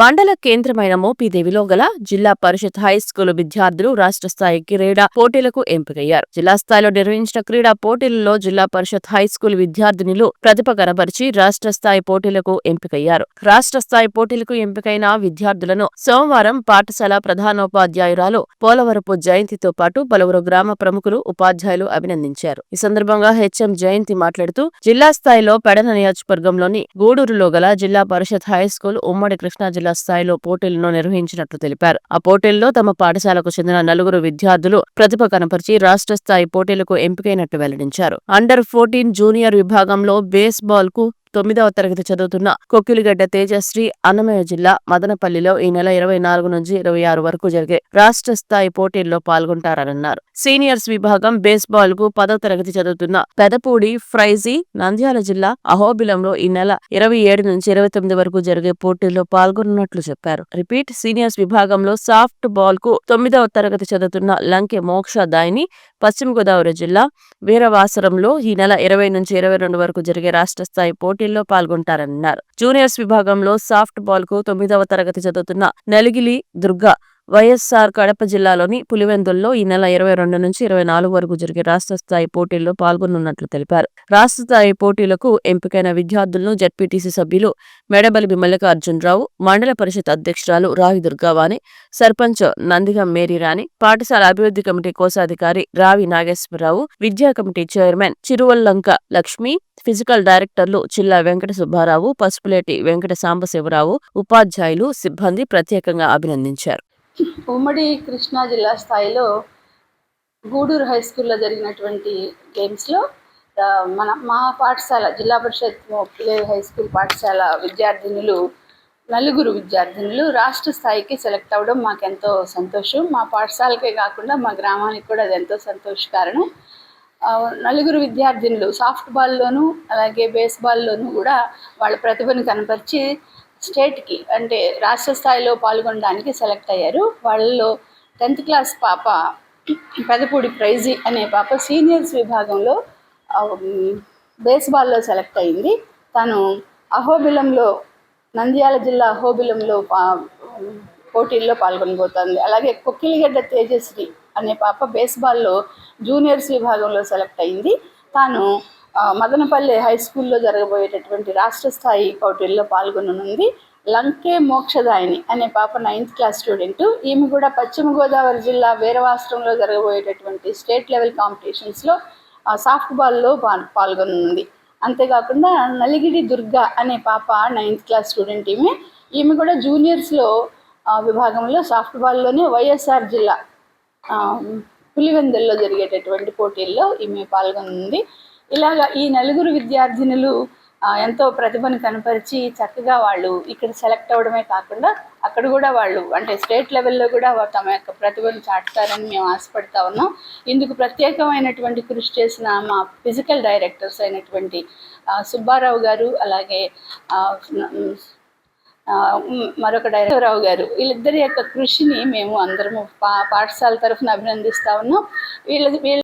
మండల కేంద్రమైన మోపిదేవిలో గల జిల్లా పరిషత్ హైస్కూలు విద్యార్థులు రాష్ట్ర స్థాయి క్రీడా పోటీలకు ఎంపికయ్యారు. జిల్లా స్థాయిలో నిర్వహించిన క్రీడా పోటీలలో జిల్లా పరిషత్ హై స్కూల్ విద్యార్థినులు ప్రతిభ కనబరిచి రాష్ట్ర స్థాయి పోటీలకు ఎంపికయ్యారు. రాష్ట్ర స్థాయి పోటీలకు ఎంపికైన విద్యార్థులను సోమవారం పాఠశాల ప్రధానోపాధ్యాయురాలు పోలవరపు జయంతితో పాటు పలువురు గ్రామ ప్రముఖులు ఉపాధ్యాయులు అభినందించారు. ఈ సందర్భంగా హెచ్ఎం జయంతి మాట్లాడుతూ జిల్లా స్థాయిలో పెడన నియోజకవర్గంలోని గూడూరులో గల జిల్లా పరిషత్ హై స్కూల్ ఉమ్మడి కృష్ణా జిల్లా స్థాయిలో పోటీలను నిర్వహించినట్లు తెలిపారు. ఆ పోటీల్లో తమ పాఠశాలకు చెందిన నలుగురు విద్యార్థులు ప్రతిభ కనపరిచి రాష్ట్ర స్థాయి పోటీలకు ఎంపికైనట్టు వెల్లడించారు. అండర్ ఫోర్టీన్ జూనియర్ విభాగంలో బేస్ బాల్కు తొమ్మిదవ తరగతి చదువుతున్న కొక్కిలిగడ్డ తేజశ్రీ అన్నమయ్య జిల్లా మదనపల్లిలో ఈ నెల ఇరవై నాలుగు నుంచి ఇరవై ఆరు వరకు జరిగే రాష్ట్ర స్థాయి పోటీల్లో పాల్గొంటారన్నారు. సీనియర్స్ విభాగం బేస్బాల్కు పదవ తరగతి చదువుతున్న పెదపూడి ఫ్రైజీ నంద్యాల జిల్లా అహోబిలంలో ఈ నెల ఇరవై ఏడు నుంచి ఇరవై తొమ్మిది వరకు జరిగే పోటీల్లో పాల్గొన్నట్లు చెప్పారు. రిపీట్ సీనియర్స్ విభాగంలో సాఫ్ట్ బాల్కు తొమ్మిదవ తరగతి చదువుతున్న లంకె మోక్ష దాయిని పశ్చిమ గోదావరి జిల్లా వీరవాసరంలో ఈ నెల ఇరవై నుంచి ఇరవై రెండు వరకు జరిగే రాష్ట్ర స్థాయి పోటీ పోటీల్లో పాల్గొంటారన్నారు. జూనియర్స్ విభాగంలో సాఫ్ట్ బాల్కు తొమ్మిదవ తరగతి చదువుతున్న నలిగిలి దుర్గా వైఎస్ఆర్ కడప జిల్లాలోని పులివెందుల్లో ఈ నెల ఇరవై రెండు నుంచి ఇరవై నాలుగు వరకు జరిగే రాష్ట్ర స్థాయి పోటీల్లో పాల్గొనున్నట్లు తెలిపారు. రాష్ట్ర స్థాయి పోటీలకు ఎంపికైన విద్యార్థులను జడ్పీటీసీ సభ్యులు మెడబలిబి మల్లికార్జునరావు మండల పరిషత్ అధ్యక్షురాలు రావి దుర్గావాణి సర్పంచ్ నందిగం మేరీరాణి పాఠశాల అభివృద్ధి కమిటీ కోశాధికారి రావి నాగేశ్వరరావు విద్యా committee chairman Chiruvallanka Lakshmi physical డైరెక్టర్లు చిల్లా వెంకట సుబ్బారావు పసుపులేటి వెంకట సాంబశివరావు ఉపాధ్యాయులు సిబ్బంది ప్రత్యేకంగా అభినందించారు. ఉమ్మడి కృష్ణా జిల్లా స్థాయిలో గూడూరు హై స్కూల్లో జరిగినటువంటి గేమ్స్లో మన మా పాఠశాల జిల్లా పరిషత్ పిల్లల హై స్కూల్ పాఠశాల విద్యార్థినులు నలుగురు విద్యార్థినులు రాష్ట్ర స్థాయికి సెలెక్ట్ అవ్వడం మాకెంతో సంతోషం. మా పాఠశాలకే కాకుండా మా గ్రామానికి కూడా అది ఎంతో సంతోషకారణం నలుగురు విద్యార్థినులు సాఫ్ట్ బాల్లోనూ అలాగే బేస్బాల్లోనూ కూడా వాళ్ళ ప్రతిభను కనపరిచి స్టేట్కి అంటే రాష్ట్ర స్థాయిలో పాల్గొనడానికి సెలెక్ట్ అయ్యారు. వాళ్ళలో టెన్త్ క్లాస్ పాప పెదపూడి ప్రైజీ అనే పాప సీనియర్స్ విభాగంలో బేస్బాల్లో సెలెక్ట్ అయింది. తను అహోబిలంలో నంద్యాల జిల్లా అహోబిలంలో పా- పోటీల్లో పాల్గొనబోతోంది. అలాగే కొక్కిలిగడ్డ తేజశ్రీ అనే పాప బేస్బాల్లో జూనియర్స్ విభాగంలో సెలెక్ట్ అయింది. తాను మదనపల్లి హై స్కూల్లో జరగబోయేటటువంటి రాష్ట్ర స్థాయి పోటీల్లో పాల్గొననుంది లంకే మోక్షదాయిని అనే పాప నైన్త్ క్లాస్ స్టూడెంట్ ఈమె కూడా పశ్చిమ గోదావరి జిల్లా వీరవాస్త్రంలో జరగబోయేటటువంటి స్టేట్ లెవెల్ కాంపిటీషన్స్లో సాఫ్ట్ బాల్లో పా- పాల్గొనుంది అంతేకాకుండా నలిగిడి దుర్గా అనే పాప నైన్త్ క్లాస్ స్టూడెంట్ ఈమె. ఈమె కూడా జూనియర్స్లో విభాగంలో సాఫ్ట్ బాల్లోనే వైఎస్ఆర్ జిల్లా పులివెందుల్లో జరిగేటటువంటి పోటీల్లో ఈమె పాల్గొనుంది. ఇలాగ ఈ నలుగురు విద్యార్థినులు ఎంతో ప్రతిభను కనపరిచి చక్కగా వాళ్ళు ఇక్కడ సెలెక్ట్ అవ్వడమే కాకుండా అక్కడ కూడా వాళ్ళు అంటే స్టేట్ లెవెల్లో కూడా తమ యొక్క ప్రతిభను చాటుతారని మేము ఆశపడతా ఉన్నాం. ఇందుకు ప్రత్యేకమైనటువంటి కృషి చేసిన మా ఫిజికల్ డైరెక్టర్స్ అయినటువంటి సుబ్బారావు గారు అలాగే మరొక డైరెక్టర్ రావు గారు వీళ్ళిద్దరి యొక్క కృషిని మేము అందరము పా పాఠశాల తరఫున అభినందిస్తా ఉన్నాం. వీళ్ళ వీళ్ళ